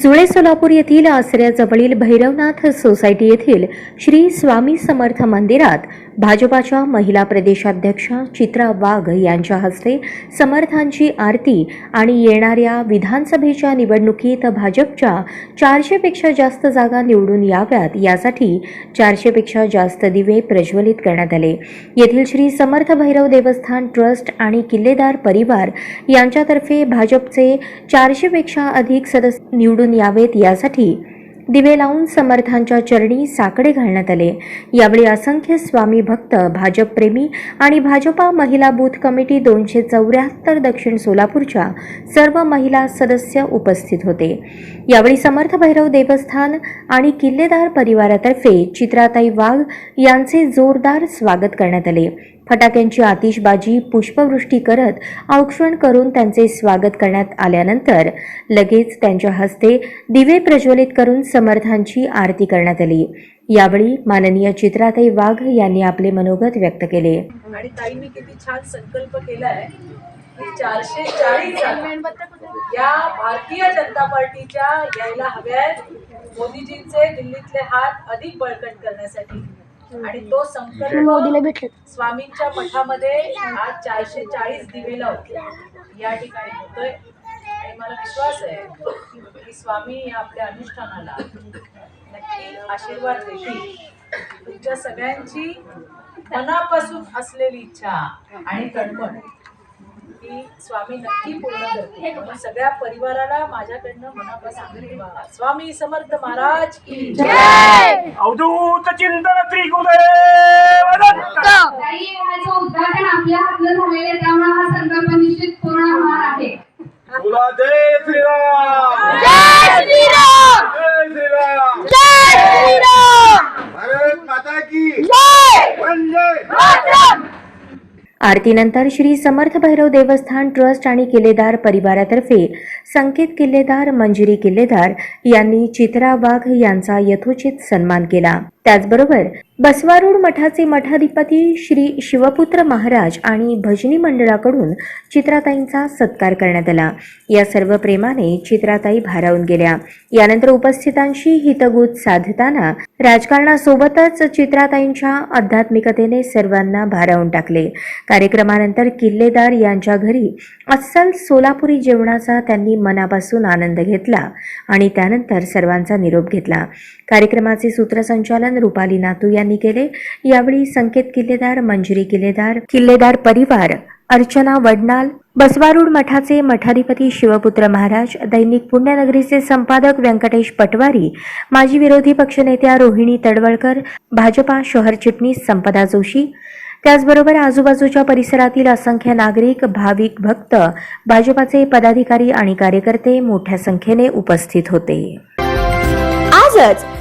जुळे सोलापूर येथील आसऱ्याजवळील भैरवनाथ सोसायटी येथील श्री स्वामी समर्थ मंदिरात भाजपाच्या महिला प्रदेशाध्यक्षा चित्रा वाघ यांच्या हस्ते समर्थांची आरती आणि येणाऱ्या विधानसभेच्या निवडणुकीत भाजपच्या चारशेपेक्षा जास्त जागा निवडून याव्यात यासाठी चारशेपेक्षा जास्त दिवे प्रज्वलित करण्यात आले. येथील श्री समर्थ भैरव देवस्थान ट्रस्ट आणि किल्लेदार परिवार यांच्यातर्फे भाजपचे चारशेपेक्षा अधिक सदस्य निवडून यावेत यासाठी दिवे लावून समर्थांच्या चरणी साकडे घालण्यात आले. यावेळी असंख्य स्वामी भक्त भाजपप्रेमी आणि भाजपा महिला बूथ कमिटी दोनशे चौऱ्याहत्तर दक्षिण सोलापूरच्या सर्व महिला सदस्य उपस्थित होते. यावेळी समर्थ भैरव देवस्थान आणि किल्लेदार परिवारातर्फे चित्राताई वाघ यांचे जोरदार स्वागत करण्यात आले. फटाक्यांची आतिषबाजी पुष्पवृष्टी करत औक्षण करून त्यांचे स्वागत करण्यात आल्यानंतर लगेच त्यांच्या हस्ते दिवे प्रज्वलित करून समर्थांची आरती करण्यात आली. यावेळी माननीय चित्राताई वाघ यांनी आपले मनोगत व्यक्त केले. आणि ताईंनी किती छान संकल्प केलाय. की चारशे चाळीस या भारतीय जनता पार्टीच्या यायला हव्यात. मोदीजींचे दिल्लीतले हात अधिक बळकट करण्यासाठी. आणि तो संकल्प स्वामींच्या मठामध्ये आज चारशे चाळीस दिवे लावून या ठिकाणी होतोय. आणि मला विश्वास आहे की स्वामी या आपल्या अनुष्ठानाला नक्की आशीर्वाद देतील. तुमच्या सगळ्यांची मनापासून असलेली इच्छा आणि तळमळ ही स्वामी नक्की पूर्ण करते सगळ्या परिवाराला माझ्याकडनं मनापासून. स्वामी समर्थ महाराज की अवधूत चिंतन श्री गुरुदेव दत्त ताई ह्याचं उद्घाटन आपल्या हातनं झालेलं आरतीनंतर श्री समर्थ भैरव देवस्थान ट्रस्ट आणि किल्लेदार परिवारातर्फे संकेत किल्लेदार मंजिरी किल्लेदार यांनी चित्रा वाघ यांचा यथोचित सन्मान केला. त्याचबरोबर बसवारूड मठाचे मठाधिपती श्री शिवपुत्र महाराज आणि भजनी मंडळाकडून चित्राताईंचा सत्कार करण्यात आला. या सर्व प्रेमाने चित्राताई भारावून गेल्या. यानंतर उपस्थितांशी हितगुज साधताना राजकारणासोबतच चित्राताईंच्या आध्यात्मिकतेने सर्वांना भारावून टाकले. कार्यक्रमानंतर किल्लेदार यांच्या घरी अस्सल सोलापुरी जेवणाचा त्यांनी मनापासून आनंद घेतला आणि त्यानंतर सर्वांचा निरोप घेतला. कार्यक्रमाचे सूत्रसंचालन रुपाली नातू यांनी केले. यावेळी संकेत किल्लेदार मंजुरी किल्लेदार किल्लेदार परिवार अर्चना वडनाल बसवारूड मठाचे मठाधिपती शिवपुत्र महाराज दैनिक पुण्यनगरीचे संपादक व्यंकटेश पटवारी माजी विरोधी पक्षनेत्या रोहिणी तडवळकर भाजपा शहर चिटणीस संपदा जोशी. त्याचबरोबर आजूबाजूच्या परिसरातील असंख्य नागरिक भाविक भक्त भाजपाचे पदाधिकारी आणि कार्यकर्ते मोठ्या संख्येने उपस्थित होते. आजच